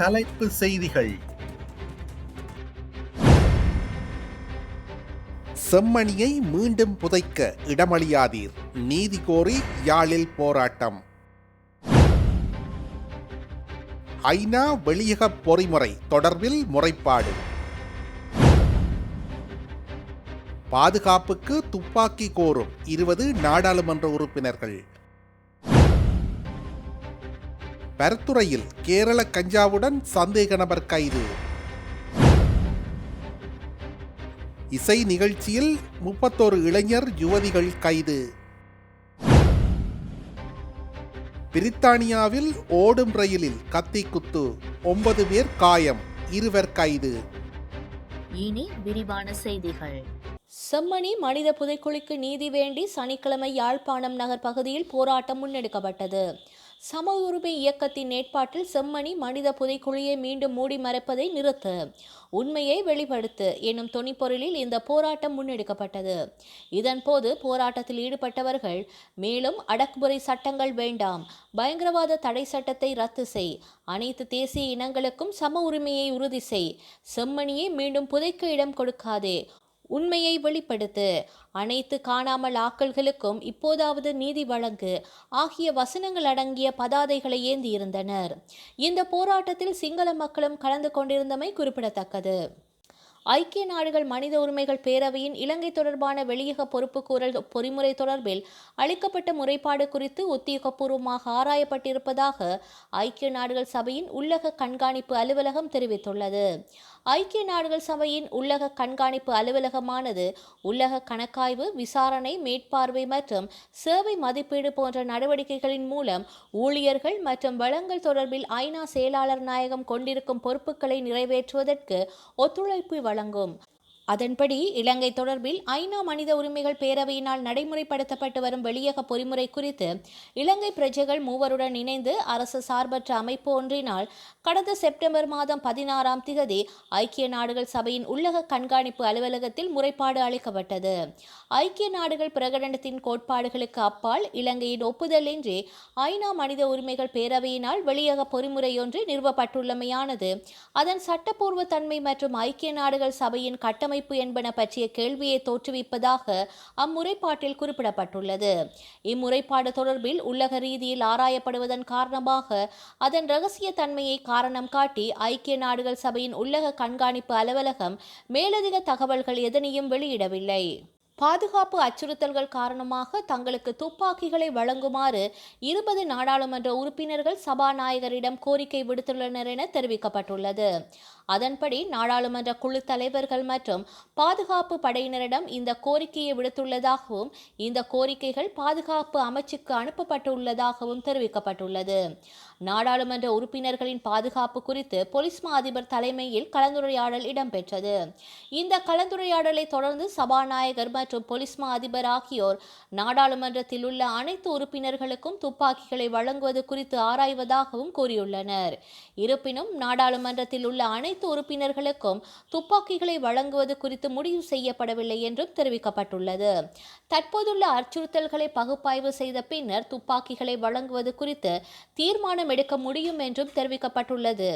தலைப்பு செய்திகள். செம்மணியை மீண்டும் புதைக்க இடமளியாதீர். நீதி கோரி யாழில் போராட்டம். ஐநா வெளியக பொறிமுறை தொடர்பில் முறைப்பாடு. பாதுகாப்புக்கு துப்பாக்கி கோரும் இருபது நாடாளுமன்ற உறுப்பினர்கள். பரத்துறையில் கேரள கஞ்சாவுடன் சந்தேக நபர் கைது. இசை நிகழ்ச்சியில் முப்பத்தோரு இளைஞர் யுவதிகள் கைது. பிரித்தானியாவில் ஓடும் ரயிலில் கத்தி குத்து ஒன்பது பேர் காயம் இருவர் கைது. இனி விரிவான செய்திகள். செம்மணி மனித புதைக்குழிக்கு நீதி வேண்டி சனிக்கிழமை யாழ்ப்பாணம் நகர் பகுதியில் போராட்டம் முன்னெடுக்கப்பட்டது. சம உரிமை இயக்கத்தின் ஏற்பாட்டில் செம்மணி மனித புதைக்குழியை மீண்டும் மூடி மறைப்பதை நிறுத்து. உண்மையை வெளிப்படுத்து எனும் துணிப்பொருளில் இந்த போராட்டம் முன்னெடுக்கப்பட்டது. இதன்போது போராட்டத்தில் ஈடுபட்டவர்கள் மேலும் அடக்குமுறை சட்டங்கள் வேண்டாம் பயங்கரவாத தடை சட்டத்தை ரத்து செய் அனைத்து தேசிய இனங்களுக்கும் சம உரிமையை உறுதி செய் செம்மணியை மீண்டும் புதைக்க இடம் கொடுக்காதே உண்மையை வெளிப்படுத்து. அனைத்து காணாமல் ஆக்கல்களுக்கும் இப்போதாவது நீதி வழங்கு. ஆகிய வசனங்கள் அடங்கிய பதாதைகளை ஏந்தியிருந்தனர் இந்த போராட்டத்தில் சிங்கள மக்களும் கலந்து கொண்டிருந்தமை குறிப்பிடத்தக்கது. ஐக்கிய நாடுகள் மனித உரிமைகள் பேரவையின் இலங்கை தொடர்பான வெளியக பொறுப்புக்கூறல் பொறிமுறை தொடர்பில் அளிக்கப்பட்ட முறைப்பாடு குறித்து உத்தியோகபூர்வமாக ஆராயப்பட்டிருப்பதாக ஐக்கிய நாடுகள் சபையின் உள்ளக கண்காணிப்பு அலுவலகம் தெரிவித்துள்ளது. ஐக்கிய நாடுகள் சபையின் உள்ளக கண்காணிப்பு அலுவலகமானது உள்ளக கணக்காய்வு விசாரணை மேற்பார்வை மற்றும் சேவை மதிப்பீடு போன்ற நடவடிக்கைகளின் மூலம் ஊழியர்கள் மற்றும் வளங்கள் தொடர்பில் ஐநா செயலாளர் நாயகம் கொண்டிருக்கும் பொறுப்புகளை நிறைவேற்றுவதற்கு ஒத்துழைப்பு வழங்கும். அதன்படி இலங்கை தொடர்பில் ஐநா மனித உரிமைகள் பேரவையினால் நடைமுறைப்படுத்தப்பட்டு வரும் வெளியக பொறிமுறை குறித்து இலங்கை பிரஜைகள் மூவருடன் இணைந்து அரசு சார்பற்ற அமைப்பு ஒன்றினால் கடந்த செப்டம்பர் மாதம் பதினாறாம் திகதி ஐக்கிய நாடுகள் சபையின் உள்ளக கண்காணிப்பு அலுவலகத்தில் முறைப்பாடு அளிக்கப்பட்டது. ஐக்கிய நாடுகள் பிரகடனத்தின் கோட்பாடுகளுக்கு அப்பால் இலங்கையின் ஒப்புதலின்றி ஐநா மனித உரிமைகள் பேரவையினால் வெளியக பொறிமுறையொன்று நிறுவப்பட்டுள்ளமையானது. அதன் சட்டப்பூர்வ தன்மை மற்றும் ஐக்கிய நாடுகள் சபையின் கட்டமை கட்டமைப்பு என்பன பற்றிய கேள்வியை தோற்றுவிப்பதாக அம்முறைப்பாட்டில் குறிப்பிடப்பட்டுள்ளது. இம்முறைப்பாடு தொடர்பில் உள்ளக ரீதியில் ஆராயப்படுவதன் காரணமாக அதன் ரகசிய தன்மையை காரணம் காட்டி ஐக்கிய நாடுகள் சபையின் உள்ளக கண்காணிப்பு அலுவலகம் மேலதிக தகவல்கள் எதனையும் வெளியிடவில்லை. பாதுகாப்பு அச்சுறுத்தல்கள் காரணமாக தங்களுக்கு துப்பாக்கிகளை வழங்குமாறு இருபது நாடாளுமன்ற உறுப்பினர்கள் சபாநாயகரிடம் கோரிக்கை விடுத்துள்ளனர் என தெரிவிக்கப்பட்டுள்ளது. அதன்படி நாடாளுமன்ற குழு தலைவர்கள் மற்றும் பாதுகாப்பு படையினரிடம் இந்த கோரிக்கையை விடுத்துள்ளதாகவும் இந்த கோரிக்கைகள் பாதுகாப்பு அமைச்சுக்கு அனுப்பப்பட்டுள்ளதாகவும் தெரிவிக்கப்பட்டுள்ளது. நாடாளுமன்ற உறுப்பினர்களின் பாதுகாப்பு குறித்து போலீஸ் மா அதிபர் தலைமையில் கலந்துரையாடல் இடம்பெற்றது. இந்த கலந்துரையாடலை தொடர்ந்து சபாநாயகர் மற்றும் போலீஸ் மா அதிபர் ஆகியோர் நாடாளுமன்றத்தில் உள்ள அனைத்து உறுப்பினர்களுக்கும் துப்பாக்கிகளை வழங்குவது குறித்து ஆராய்வதாகவும் கூறியுள்ளனர். இருப்பினும் நாடாளுமன்றத்தில் உள்ள அனைத்து உறுப்பினர்களுக்கும் துப்பாக்கிகளை வழங்குவது குறித்து முடிவு செய்யப்படவில்லை என்றும் தெரிவிக்கப்பட்டுள்ளது. தற்போதுள்ள அச்சுறுத்தல்களை பகுப்பாய்வு செய்த பின்னர் துப்பாக்கிகளை வழங்குவது குறித்து தீர்மானம் எடுக்க முடியும் என்றும் தெரிவிக்கப்பட்டுள்ளது.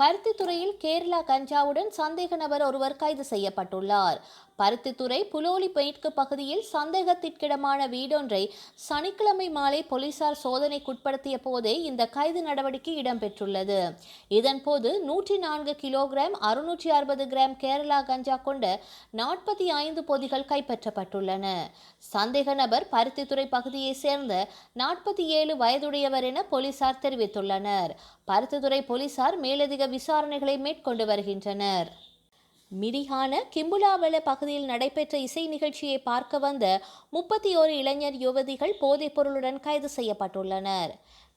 பருத்தித்துறையில் கேரளா கஞ்சாவுடன் சந்தேக நபர் ஒருவர் கைது செய்யப்பட்டுள்ளார். பருத்தித்துறை புலோலி பெயிட்கு பகுதியில் சந்தேகத்திற்கிடமான வீடொன்றை சனிக்கிழமை மாலை போலீசார் சோதனைக்குட்படுத்திய போதே இந்த கைது நடவடிக்கை இடம்பெற்றுள்ளது. இதன்போது நூற்றி நான்கு கிலோகிராம் அறுநூற்றி அறுபது கிராம் கேரளா கஞ்சா கொண்ட நாற்பத்தி ஐந்து பொதிகள் கைப்பற்றப்பட்டுள்ளன. சந்தேக நபர் பருத்தித்துறை பகுதியைச் சேர்ந்த நாற்பத்தி ஏழு வயதுடையவர் என போலீசார் தெரிவித்துள்ளனர். பருத்தித்துறை போலீசார் மேலதிக விசாரணைகளை மேற்கொண்டு வருகின்றனர். மிரிஹான கிம்புலாவெல பகுதியில் நடைபெற்ற இசை நிகழ்ச்சியை பார்க்க வந்த முப்பத்தி ஓரு இளைஞர் யுவதிகள் போதைப் பொருளுடன் கைது செய்யப்பட்டுள்ளனர்.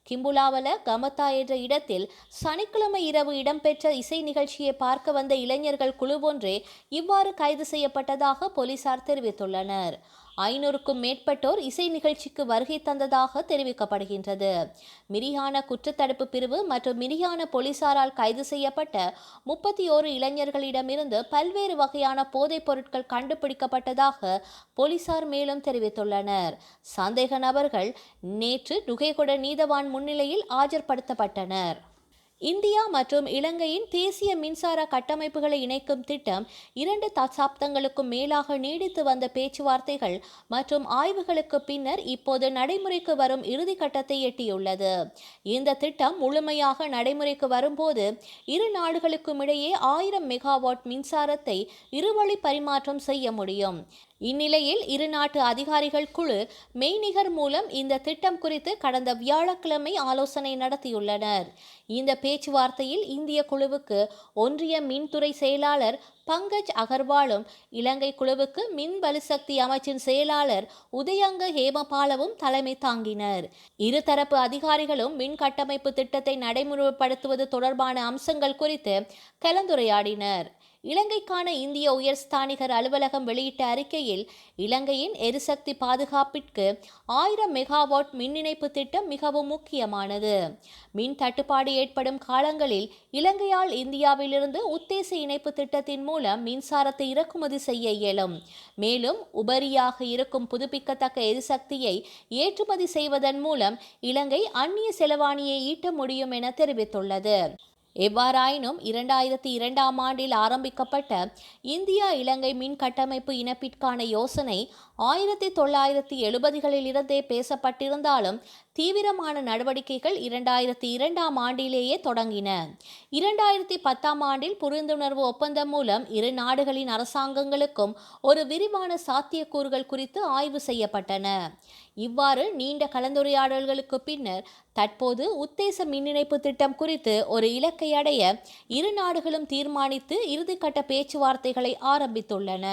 கிம்புலாவல கமத்தா என்ற இடத்தில் சனிக்கிழமை இரவு இடம்பெற்ற இசை நிகழ்ச்சியை பார்க்க வந்த இளைஞர்கள் குழுவொன்றே இவ்வாறு கைது செய்யப்பட்டதாக போலீசார் தெரிவித்துள்ளனர். ஐநூறுக்கும் மேற்பட்டோர் இசை நிகழ்ச்சிக்கு வருகை தந்ததாக தெரிவிக்கப்படுகின்றது. மிரியான குற்றத்தடுப்பு பிரிவு மற்றும் மிரியான போலீசாரால் கைது செய்யப்பட்ட முப்பத்தி ஓரு இளைஞர்களிடமிருந்து பல்வேறு வகையான போதைப் பொருட்கள் கண்டுபிடிக்கப்பட்டதாக போலீசார் மேலும் தெரிவித்துள்ளனர். சந்தேக நபர்கள் நேற்று நுகைகொட நீதவான் முன்னிலையில் ஆஜர்படுத்தப்பட்டனர். இந்தியா மற்றும் இலங்கையின் தேசிய மின்சார கட்டமைப்புகளை இணைக்கும் திட்டம் இரண்டு தசாப்தங்களுக்கும் மேலாக நீடித்து வந்த பேச்சுவார்த்தைகள் மற்றும் ஆய்வுகளுக்கு பின்னர் இப்போது நடைமுறைக்கு வரும் இறுதி கட்டத்தை எட்டியுள்ளது. இந்த திட்டம் முழுமையாக நடைமுறைக்கு வரும்போது இரு நாடுகளுக்கும் இடையே ஆயிரம் மெகாவாட் மின்சாரத்தை இருவழி பரிமாற்றம் செய்ய முடியும். இந்நிலையில் இரு நாட்டு அதிகாரிகள் குழு மெய்நிகர் மூலம் இந்த திட்டம் குறித்து கடந்த வியாழக்கிழமை ஆலோசனை நடத்தியுள்ளனர். இந்த பேச்சுவார்த்தையில் இந்திய குழுவுக்கு ஒன்றிய மின்துறை செயலாளர் பங்கஜ் அகர்வாலும் இலங்கை குழுவுக்கு மின் வலுசக்தி அமைச்சின் செயலாளர் உதயங்க ஹேமபாலவும் தலைமை தாங்கினர். இருதரப்பு அதிகாரிகளும் மின் கட்டமைப்பு திட்டத்தை நடைமுறைப்படுத்துவது தொடர்பான அம்சங்கள் குறித்து கலந்துரையாடினர். இலங்கைக்கான இந்திய உயர்ஸ்தானிகர் அலுவலகம் வெளியிட்ட அறிக்கையில் இலங்கையின் எரிசக்தி பாதுகாப்பிற்கு ஆயிரம் மெகாவாட் மின் இணைப்பு திட்டம் மிகவும் முக்கியமானது. மின் தட்டுப்பாடு ஏற்படும் காலங்களில் இலங்கையால் இந்தியாவிலிருந்து உத்தேச இணைப்பு திட்டத்தின் மூலம் மின்சாரத்தை இறக்குமதி செய்ய இயலும். மேலும் உபரியாக இருக்கும் புதுப்பிக்கத்தக்க எரிசக்தியை ஏற்றுமதி செய்வதன் மூலம் இலங்கை அந்நிய செலவாணியை ஈட்ட முடியும் என தெரிவித்துள்ளது. எவ்வாறாயினும் இரண்டாயிரத்தி இரண்டாம் ஆண்டில் ஆரம்பிக்கப்பட்ட இந்தியா இலங்கை மின் கட்டமைப்பு இணைப்பிற்கான யோசனை ஆயிரத்தி தொள்ளாயிரத்தி எழுபதுகளில் இருந்தே பேசப்பட்டிருந்தாலும் தீவிரமான நடவடிக்கைகள் இரண்டாயிரத்தி இரண்டாம் ஆண்டிலேயே தொடங்கின. இரண்டாயிரத்தி பத்தாம் ஆண்டில் புரிந்துணர்வு ஒப்பந்தம் மூலம் இரு நாடுகளின் அரசாங்கங்களுக்கும் ஒரு விரிவான சாத்தியக்கூறுகள் குறித்து ஆய்வு செய்யப்பட்டன. இவ்வாறு நீண்ட கலந்துரையாடல்களுக்கு பின்னர் தற்போது உத்தேச மின்னிணைப்பு திட்டம் குறித்து ஒரு இலக்கை அடைய இரு நாடுகளும் தீர்மானித்து இறுதிக்கட்ட பேச்சுவார்த்தைகளை ஆரம்பித்துள்ளன.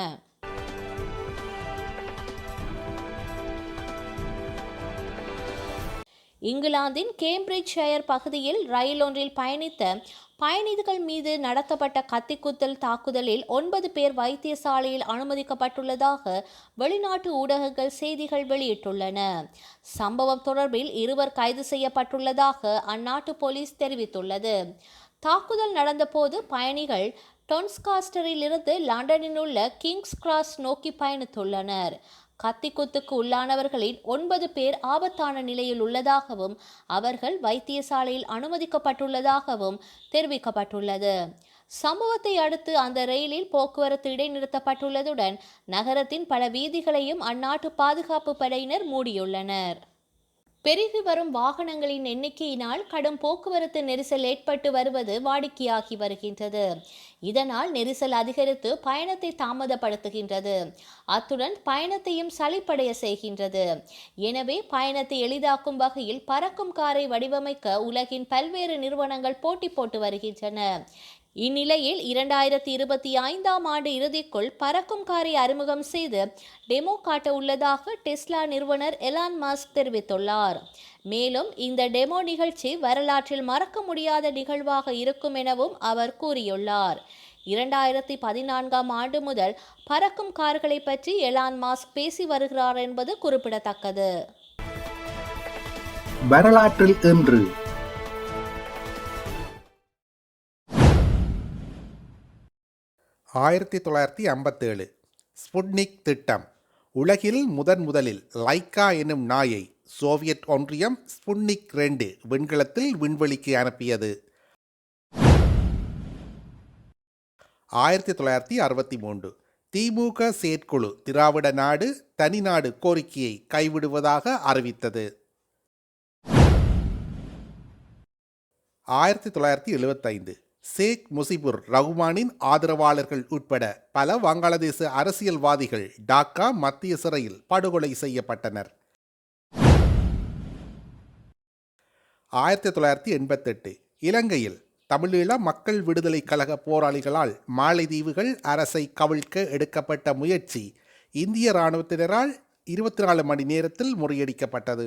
இங்கிலாந்தின் கேம்பிரிட்ஜ் ஷயர் பகுதியில் ரயில் ஒன்றில் பயணித்த பயணிகள் மீது நடத்தப்பட்ட கத்திக்குத்தல் தாக்குதலில் ஒன்பது பேர் வைத்தியசாலையில் அனுமதிக்கப்பட்டுள்ளதாக வெளிநாட்டு ஊடகங்கள் செய்திகள் வெளியிட்டுள்ளன. சம்பவம் தொடர்பில் இருவர் கைது செய்யப்பட்டுள்ளதாக அந்நாட்டு போலீஸ் தெரிவித்துள்ளது. தாக்குதல் நடந்தபோது பயணிகள் டொன்ஸ்காஸ்டரிலிருந்து லண்டனில் உள்ள கிங்ஸ் கிராஸ் நோக்கி பயணித்துள்ளனர். கத்திக்குத்துக்கு உள்ளானவர்களில் ஒன்பது பேர் ஆபத்தான நிலையில் உள்ளதாகவும் அவர்கள் வைத்தியசாலையில் அனுமதிக்கப்பட்டுள்ளதாகவும் தெரிவிக்கப்பட்டுள்ளது. சம்பவத்தை அடுத்து அந்த ரயிலில் போக்குவரத்து இடைநிறுத்தப்பட்டுள்ளதுடன் நகரத்தின் பல வீதிகளையும் அந்நாட்டு பாதுகாப்பு படையினர் மூடியுள்ளனர். பெருகி வரும் வாகனங்களின் எண்ணிக்கையினால் கடும் போக்குவரத்து நெரிசல் ஏற்பட்டு வருவது வாடிக்கையாகி வருகின்றது. இதனால் நெரிசல் அதிகரித்து பயணத்தை தாமதப்படுத்துகின்றது. அத்துடன் பயணத்தையும் சலிப்படைய செய்கின்றது. எனவே பயணத்தை எளிதாக்கும் வகையில் பறக்கும் காரை வடிவமைக்க உலகின் பல்வேறு நிறுவனங்கள் போட்டி போட்டு வருகின்றன. இந்நிலையில் இரண்டாயிரத்தி இருபத்தி ஐந்தாம் ஆண்டு இறுதிக்குள் பறக்கும் காரை அறிமுகம் செய்து டெமோ காட்ட உள்ளதாக டெஸ்லா நிறுவனர் எலான் மாஸ்க் தெரிவித்துள்ளார். மேலும் இந்த டெமோ நிகழ்ச்சி வரலாற்றில் மறக்க முடியாத நிகழ்வாக இருக்கும் எனவும் அவர் கூறியுள்ளார். இரண்டாயிரத்தி பதினான்காம் ஆண்டு முதல் பறக்கும் கார்களை பற்றி எலான் மாஸ்க் பேசி வருகிறார் என்பது குறிப்பிடத்தக்கது. வரலாற்றில் இன்று ஆயிரத்தி தொள்ளாயிரத்தி ஐம்பத்தேழு. ஸ்புட்னிக் திட்டம். உலகில் முதன் முதலில் லைக்கா எனும் நாயை சோவியத் ஒன்றியம் ஸ்புட்னிக் ரெண்டு விண்கலத்தில் விண்வெளிக்கு அனுப்பியது. ஆயிரத்தி தொள்ளாயிரத்தி அறுபத்தி மூன்று. திமுக செயற்குழு திராவிட நாடு தனிநாடு கோரிக்கையை கைவிடுவதாக அறிவித்தது. ஆயிரத்தி தொள்ளாயிரத்தி எழுபத்தைந்து. ஷேக் முசிபுர் ரஹ்மானின் ஆதரவாளர்கள் உட்பட பல வங்காளதேச அரசியல்வாதிகள் டாக்கா மத்திய சிறையில் படுகொலை செய்யப்பட்டனர். ஆயிரத்தி தொள்ளாயிரத்தி எண்பத்தெட்டு இலங்கையில் தமிழீழ மக்கள் விடுதலை கழக போராளிகளால் மாலைதீவுகள் அரசை கவிழ்க்க எடுக்கப்பட்ட முயற்சி இந்திய இராணுவத்தினரால் இருபத்தி நாலு மணி நேரத்தில் முறியடிக்கப்பட்டது.